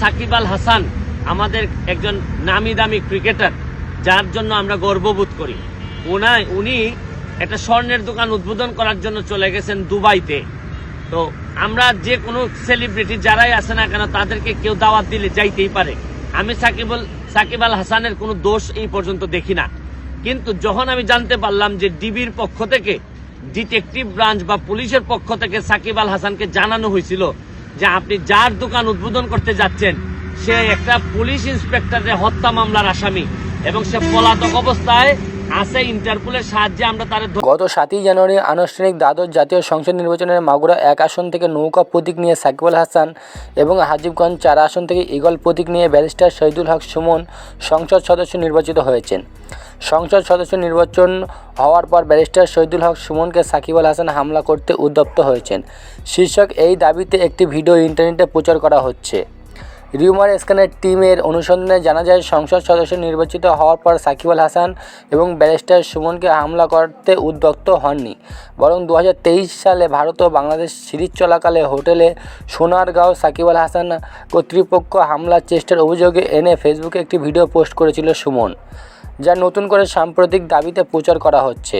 সাকিব আল হাসান আমাদের একজন নামি দামি ক্রিকেটার, যার জন্য আমরা গর্ববোধ করি। ওনায় উনি একটা স্বর্ণের দোকান উদ্বোধন করার জন্য চলে গেছেন দুবাইতে। তো আমরা যে কোনো সেলিব্রিটি যারাই আসে না কেন, তাদেরকে কেউ দাওয়াত দিলে যাইতেই পারে। আমি সাকিবুল সাকিব আল হাসানের কোনো দোষ এই পর্যন্ত দেখি না। কিন্তু যখন আমি জানতে পারলাম যে ডিবির পক্ষ থেকে ডিটেকটিভ ব্রাঞ্চ বা পুলিশের পক্ষ থেকে সাকিব আল হাসানকে জানানো হয়েছিল যে আপনি যার দোকান উদ্বোধন করতে যাচ্ছেন, সে একটা পুলিশ ইন্সপেক্টরের হত্যা মামলার আসামি এবং সে পলাতক অবস্থায় আছে ইন্টারপোলের সাহায্যে আমরা তার গত সাতই জানুয়ারি আনুষ্ঠানিক দ্বাদশ জাতীয় সংসদ নির্বাচনের মাগুরা এক আসন থেকে নৌকা প্রতীক নিয়ে সাকিবুল হাসান এবং হাজিবগঞ্জ চার আসন থেকে ইগল প্রতীক নিয়ে ব্যারিস্টার শহীদুল হক সুমন সংসদ সদস্য নির্বাচিত হয়েছেন। সংসদ সদস্য নির্বাচন হওয়ার পর ব্যারিস্টার শহীদুল হক সুমনকে সাকিবুল হাসান হামলা করতে উদ্যপ্ত হয়েছেন। শীর্ষক এই দাবিতে একটি ভিডিও ইন্টারনেটে প্রচার করা হচ্ছে। রিউমার স্ক্যানের টিমের অনুসন্ধানে জানা যায়, সংসদ সদস্য নির্বাচিত হওয়ার পর সাকিব আল হাসান এবং ব্যারিস্টার সুমনকে হামলা করতে উদ্যক্ত হননি। বরং দু হাজার তেইশ সালে ভারত ও বাংলাদেশ সিরিজ চলাকালে হোটেলে সোনারগাঁও সাকিব আল হাসান কর্তৃপক্ষ হামলার চেষ্টার অভিযোগে এনে ফেসবুকে একটি ভিডিও পোস্ট করেছিল সুমন। যা নতুন করে সাম্প্রতিক দাবিতে প্রচার করা হচ্ছে।